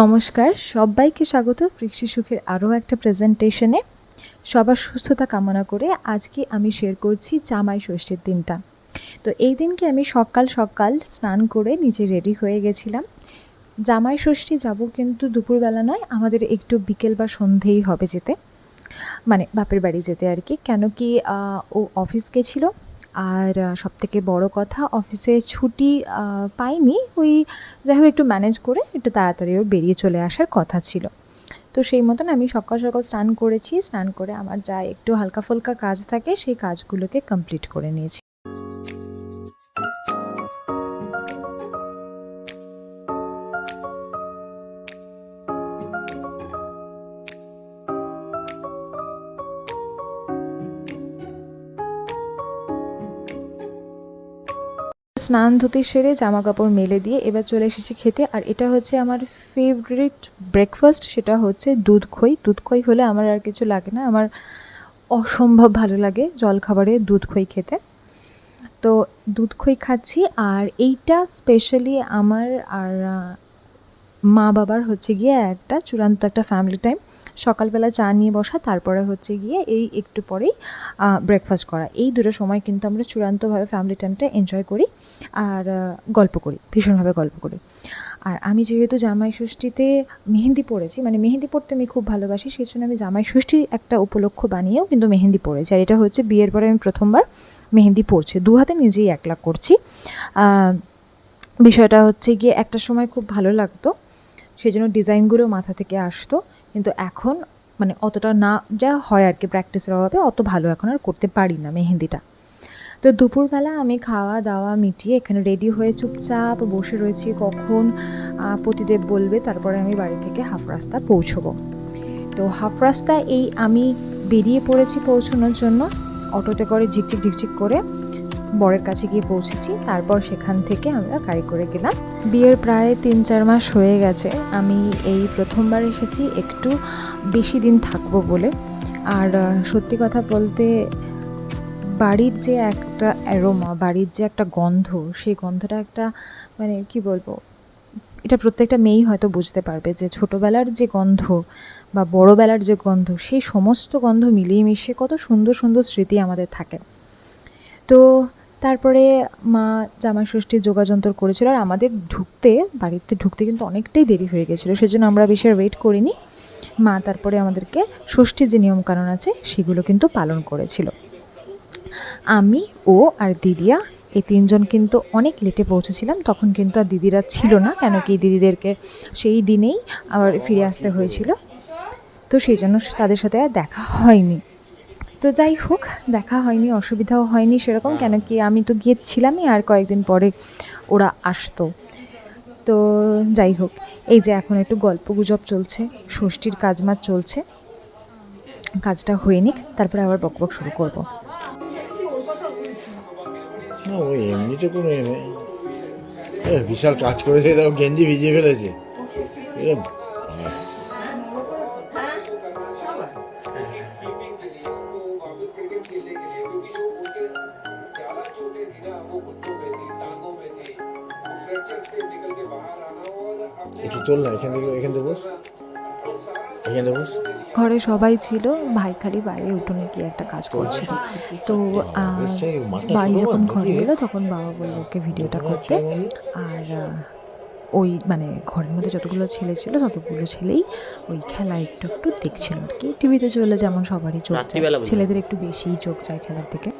নমস্কার, সবাইকে স্বাগত পৃষ্টি সুখের আরও একটা প্রেজেন্টেশনে সবার সুস্থতা কামনা করে আজকে আমি শেয়ার করছি জামাই ষষ্ঠীর দিনটা। তো এই দিনকে আমি সকাল সকাল স্নান করে নিজে রেডি হয়ে গেছিলাম। জামাই ষষ্ঠী যাব কিন্তু দুপুরবেলা নয়, আমাদের একটু বিকেল বা সন্ধেই হবে যেতে। মানে বাপের বাড়ি যেতে আর কি। কেন কি ও অফিস গেছিল। আর সব থেকে বড় কথা অফিসে ছুটি পাইনি। ওই যাই হোক একটু ম্যানেজ করে একটু তাড়াতাড়ি ওর বেরিয়ে চলে আসার কথা ছিল। তো সেই মতন আমি সকাল সকাল স্নান করেছি। স্নান করে আমার যা একটু হালকা ফুলকা কাজ থাকে সেই কাজগুলোকে কমপ্লিট করে নিয়েছি। স্নান ধুতে সেরে জামা কাপড় মেলে দিয়ে এবার চলে এসেছি খেতে। আর এটা হচ্ছে আমার ফেভারিট ব্রেকফাস্ট সেটা হচ্ছে দুধ খই। দুধ খই হলে আমার আর কিছু লাগে না, আমার অসম্ভব ভালো লাগে জলখাবারে দুধ খই খেতে। তো দুধ খই খাচ্ছি, আর এইটা স্পেশালি আমার আর মা বাবার হচ্ছে গিয়ে একটা চূড়ান্ত একটা ফ্যামিলি টাইম সকালবেলা চা নিয়ে বসা, তারপরে হচ্ছে গিয়ে এই একটু পরেই ব্রেকফাস্ট করা। এই দুটো সময় কিন্তু আমরা চূড়ান্তভাবে ফ্যামিলি টাইমটা এনজয় করি আর গল্প করি, ভীষণভাবে গল্প করি। আর আমি যেহেতু জামাই ষষ্ঠীতে মেহেন্দি পড়েছি মানে মেহেন্দি পড়তে আমি খুব ভালোবাসি সেই জন্য আমি জামাই ষষ্ঠী একটা উপলক্ষ বানিয়েও কিন্তু মেহেন্দি পড়েছি আর এটা হচ্ছে বিয়ের পরে আমি প্রথমবার মেহেন্দি পড়ছি দু হাতে নিজেই একলা করছি। বিষয়টা হচ্ছে গিয়ে একটা সময় খুব ভালো লাগতো সেই জন্য ডিজাইনগুলো মাথা থেকে আসতো। কিন্তু এখন মানে অতটা না যা হয় আর কি প্র্যাকটিসের অভাবে, অত ভালো এখন আর করতে পারি না মেহেন্দিটা। তো দুপুরবেলা আমি খাওয়া দাওয়া মিটিয়ে এখানে রেডি হয়ে চুপচাপ বসে রয়েছি। কখন পতিদেব বলবে, তারপরে আমি বাড়ি থেকে হাফ রাস্তা পৌঁছবো। তো হাফ রাস্তা এই আমি বেরিয়ে পড়েছি পৌঁছানোর জন্য। অটোতে করে ঝিকঝিক ঝিকঝিক করে বরের কাছে গিয়ে পৌঁছেছি, তারপর সেখান থেকে আমরা গাড়ি করে গেলাম। বিয়ের প্রায় তিন চার মাস হয়ে গেছে, আমি এই প্রথমবার এসেছি, একটু বেশি দিন থাকব বলে। আর সত্যি কথা বলতে, বাড়ির যে একটা অ্যারোমা বাড়ির যে একটা গন্ধ, সেই গন্ধটা একটা মানে কি বলব, এটা প্রত্যেকটা মেয়েই হয়তো বুঝতে পারবে যে ছোটোবেলার যে গন্ধ বা বড়োবেলার যে গন্ধ, সেই সমস্ত গন্ধ মিলিয়ে মিশিয়ে কত সুন্দর সুন্দর স্মৃতি আমাদের থাকে। তো তারপরে মা জামাই ষষ্ঠীর যোগাযন্ত্র করেছিল আর আমাদের ঢুকতে, বাড়িতে ঢুকতে কিন্তু অনেকটাই দেরি হয়ে গেছিল, সেজন্য আমরা বেশি ওয়েট করিনি। মা তারপরে আমাদেরকে ষষ্ঠীর যে নিয়মকানুন আছে, সেগুলো কিন্তু পালন করেছিল। আমি, ও আর দিদিয়া এই তিনজন কিন্তু অনেক লেটে পৌঁছেছিলাম, তখন কিন্তু আর দিদিরা ছিল না, কেন কি দিদিদেরকে সেই দিনেই আবার ফিরে আসতে হয়েছিল। তো সেই জন্য তাদের সাথে আর দেখা হয়নি। তো যাই হোক দেখা হয়নি অসুবিধাও হয়নি সেরকম। কেন কি আমি তো গিয়েছিলামই আর কয়েকদিন পরে ওরা আসতো। তো যাই হোক এই যে এখন একটু গল্প গুজব চলছে ষষ্ঠীর কাজমাজ চলছে। কাজটা হয়ে নিক তারপরে আবার বকবক শুরু করব। না ওই এমনিতে কোনো এ নেই এ, বিশাল কাজ করেছে তাও গেঞ্জি ভিজিয়ে ফেলেছে। এরা একটু তোল না এখান থেকে এখান থেকে বস। এখানে বস। ঘরে সবাই ছিল ভাই খালি বাইরে উঠোনে গিয়ে একটা কাজ করছিল তো ছোট যখন ঘরে? এলো তখন বাবা বলল ওকে ভিডিওটা করতে। আর ওই মানে ঘরের মধ্যে যতগুলো ছেলে ছিল ততগুলো ছেলেই ওই খেলা একটু একটু দেখছিল আর কি। টিভিতে চলে যেমন সবারই চোখ যায়। ছেলেদের একটু বেশিই চোখ যায় খেলার দিকে।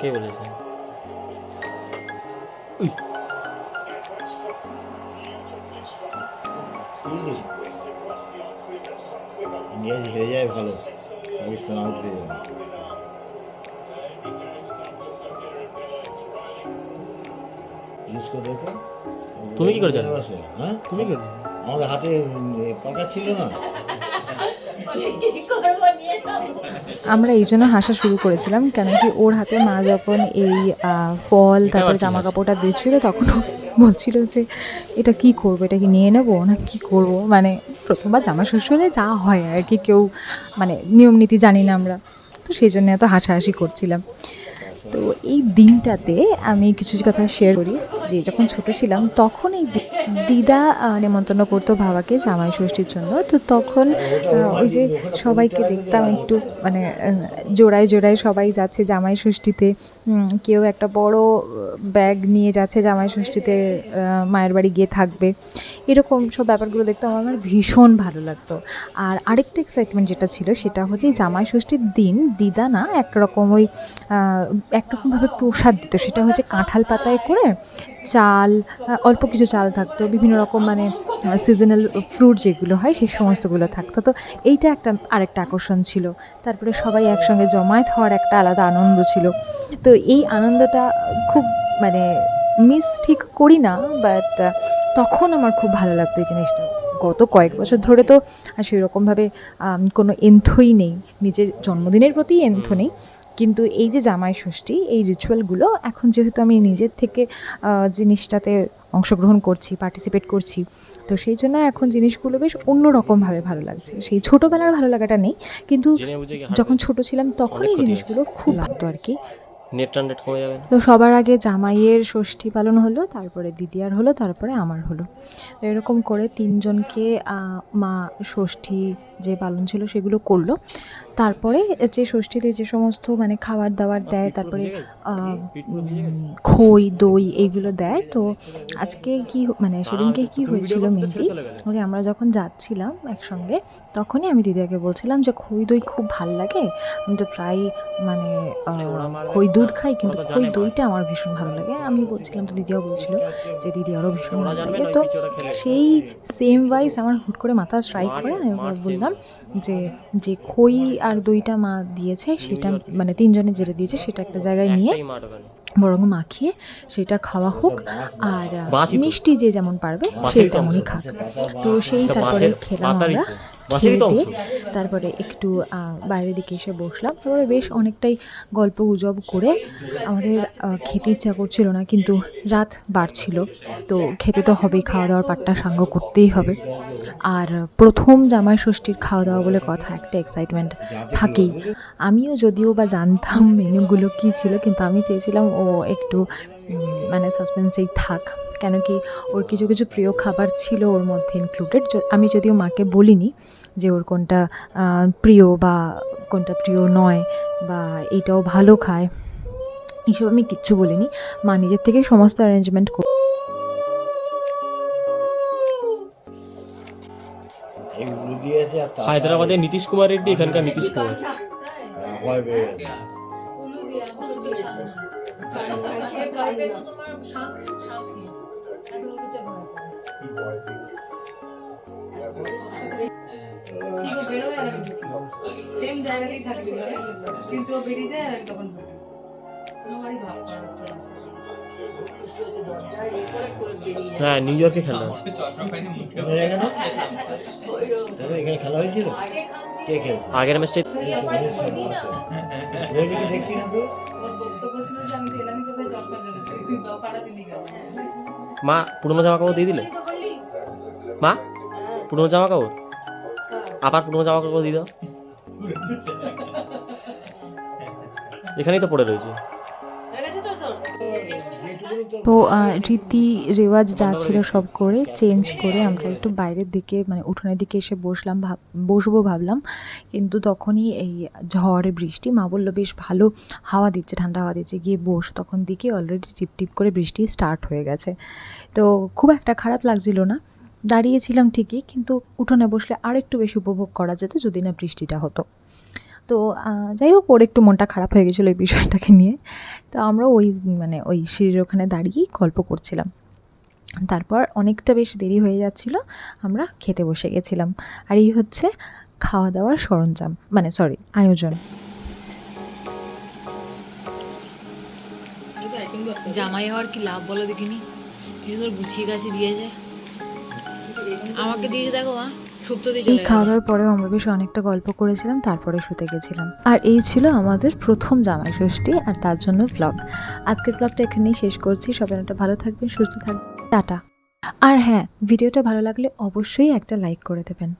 কে বলেছে? ইন্ডিয়া হেরে যায় ভালো পাকিস্তান আউট হয়ে যাবে। দেখো? তুমি কি করে জানো? হ্যাঁ? তুমি কি আমাদের হাতে পাকা ছিল না। আমরা এই জন্য হাসা শুরু করেছিলাম কেন কি ওর হাতে মা যখন এই ফল তারপর জামা কাপড়টা দিচ্ছিল তখন বলছিল যে এটা কি করব? এটা কি নিয়ে নেব? না কি করব? মানে প্রথমবার জামা শ্বশুর হলে যা হয় আর কি কেউ মানে নিয়ম নীতি জানি না আমরা। তো সেই জন্য এত হাসাহাসি করছিলাম। তো এই দিনটাতে আমি কিছু কথা শেয়ার করি, যে যখন ছোট ছিলাম তখন এই দিদা নেমন্তন্ন করতো বাবাকে জামাই ষষ্ঠীর জন্য। তো তখন ওই যে সবাইকে দেখতাম একটু মানে জোড়ায় জোড়ায় সবাই যাচ্ছে জামাই ষষ্ঠীতে। কেউ একটা বড় ব্যাগ নিয়ে যাচ্ছে জামাই ষষ্ঠীতে মায়ের বাড়ি গিয়ে থাকবে। এরকম সব ব্যাপারগুলো দেখতে আমার ভীষণ ভালো লাগতো। আর আরেকটা এক্সাইটমেন্ট যেটা ছিল সেটা হচ্ছে জামাই ষষ্ঠীর দিন দিদা না একরকম ওই একরকমভাবে প্রসাদ দিত। সেটা হচ্ছে কাঁঠাল পাতায় করে চাল অল্প কিছু চাল থাকতো, বিভিন্ন রকম মানে সিজনাল ফ্রুট যেগুলো হয় সেই সমস্তগুলো থাকতো। তো এইটা একটা, আরেকটা আকর্ষণ ছিল। তারপরে সবাই একসঙ্গে জমায়েত হওয়ার একটা আলাদা আনন্দ ছিল। তো এই আনন্দটা খুব মানে মিস ঠিক করি না বাট তখন আমার খুব ভালো লাগতো এই জিনিসটা। গত কয়েক বছর ধরে তো আর সেই রকমভাবে কোনো এন্থই নেই। নিজের জন্মদিনের প্রতি এন্থ নেই। কিন্তু এই যে জামাই ষষ্ঠী এই রিচুয়ালগুলো এখন যেহেতু আমি নিজের থেকে জিনিসটাতে অংশগ্রহণ করছি পার্টিসিপেট করছি তো সেই জন্য এখন জিনিসগুলো বেশ অন্যরকমভাবে ভালো লাগছে। সেই ছোটোবেলার ভালো লাগাটা নেই। কিন্তু যখন ছোট ছিলাম তখন এই জিনিসগুলো খুব লাগতো আর কি। নেট কমে যাবে তো সবার আগে জামাইয়ের ষষ্ঠী পালন হলো, তারপরে দিদিয়ার হলো, তারপরে আমার হলো। তো এরকম করে তিনজনকে মা ষষ্ঠী যে পালন ছিল সেগুলো করল। তারপরে যে ষষ্ঠীতে যে সমস্ত মানে খাবার দাবার দেয় তারপরে খই দই এইগুলো দেয়। তো আজকে কি মানে সেদিনকে কি হয়েছিল মেনলি ওই আমরা যখন যাচ্ছিলাম একসঙ্গে তখনই আমি দিদিয়াকে বলছিলাম যে খই দই খুব ভালো লাগে। আমি তো প্রায় মানে খই দুধ খাই কিন্তু খই দইটা আমার ভীষণ ভালো লাগে। আমি বলছিলাম তো দিদিও বলছিল যে দিদি আরও ভীষণ ভালো লাগে। তো সেই সেম ওয়াইজ আমার হুট করে মাথা স্ট্রাইক করে আমি বললাম যে যে খই আর দইটা মা দিয়েছে সেটা মানে তিনজনে জেলে দিয়েছে সেটা একটা জায়গায় নিয়ে বরং মাখিয়ে সেটা খাওয়া হোক আর। মিষ্টি যে যেমন পারবে সেই তেমনই। খাক। তো। সেই তারপরে খেলাম আমরা দিয়ে তারপরে একটু বাইরের দিকে এসে বসলাম। তারপরে বেশ অনেকটাই গল্প গুজব করে আমাদের খেতে ইচ্ছা করছিল না কিন্তু রাত বাড়ছিল। তো খেতে তো হবেই খাওয়া দাওয়ার পাটটা সাঙ্গ করতেই হবে। আর প্রথম জামাই ষষ্ঠীর খাওয়া দাওয়া বলে কথা একটা এক্সাইটমেন্ট থাকেই। আমিও যদিও বা জানতাম মেনুগুলো কী ছিল কিন্তু আমি চেয়েছিলাম ও একটু মানে সাসপেন্সেই থাক। কেন কি ওর কিছু কিছু প্রিয় খাবার ছিল ওর মধ্যে ইনক্লুডেড আমি যদিও মাকে বলিনি যে ওর কোনটা প্রিয় বা কোনটা প্রিয় নয় বা এইটাও ভালো খায় এইসব আমি কিচ্ছু বলিনি। মা নিজের থেকেই সমস্ত অ্যারেঞ্জমেন্ট হায়দ্রাবাদের নীতিশ কুমার রেড্ডি এখানকার নীতিশ কুমার। ভয় পেয়ে গেছে। সেম জায়গাতেই থাকবে কিন্তু ও বেরিয়ে যায় আর তখন ঢোকে। আমারই ভাব করা হচ্ছে না। হ্যাঁ নিউ ইয়র্কে খেলা আছে। এখানে খেলা হয়েছিল? আগের ম্যাচটা দেখছি না তো। মা পুরোনো জামা কাপড় দিয়ে দিলে? মা, পুরোনো জামা কাপড় আবার পুরোনো জামা কাপড় দিয়ে দাও। এখানেই তো পড়ে রয়েছে। তো রীতি রেওয়াজ যা ছিল সব করে চেঞ্জ করে আমরা একটু বাইরের দিকে মানে উঠোনের দিকে এসে বসলাম, ভাব, বসবো ভাবলাম। কিন্তু তখনই এই ঝড়, বৃষ্টি, মা বলল, বেশ ভালো, হাওয়া দিচ্ছে, ঠান্ডা হাওয়া দিচ্ছে, গিয়ে বস। তখন দিকে অলরেডি টিপ টিপ করে বৃষ্টি স্টার্ট হয়ে গেছে। তো খুব একটা খারাপ লাগছিল না। দাঁড়িয়েছিলাম ঠিকই, কিন্তু উঠোনে বসলে আর একটু বেশি উপভোগ করা যেত যদি না বৃষ্টিটা হতো। তো যাই হোক, ওর একটু মনটা খারাপ হয়ে গেছিল এই বিষয়টাকে নিয়ে। তো আমরা ওই মানে ওই সিঁড়ির ওখানে দাঁড়িয়েই গল্প করছিলাম। তারপর অনেকটা বেশ দেরি হয়ে যাচ্ছিল, আমরা খেতে বসে গেছিলাম। আর এই হচ্ছে খাওয়া দাওয়ার সরঞ্জাম মানে সরি, আয়োজন। জামাই হওয়ার কি লাভ বলো দেখিনি? সুন্দর গুছিয়ে গাছে দিয়েছে আমাকে দিয়ে দেখো মা এই খাওয়া দাওয়ার পরেও আমরা বেশ অনেকটা গল্প করেছিলাম তারপরে শুতে গেছিলাম। আর এই ছিল আমাদের প্রথম জামাই ষষ্ঠী আর তার জন্য ব্লগ আজকের ব্লগটা এখানেই শেষ করছি। সবাই একটা ভালো থাকবেন সুস্থ থাকবেন। টাটা। আর হ্যাঁ ভিডিওটা ভালো লাগলে অবশ্যই একটা লাইক করে দেবেন।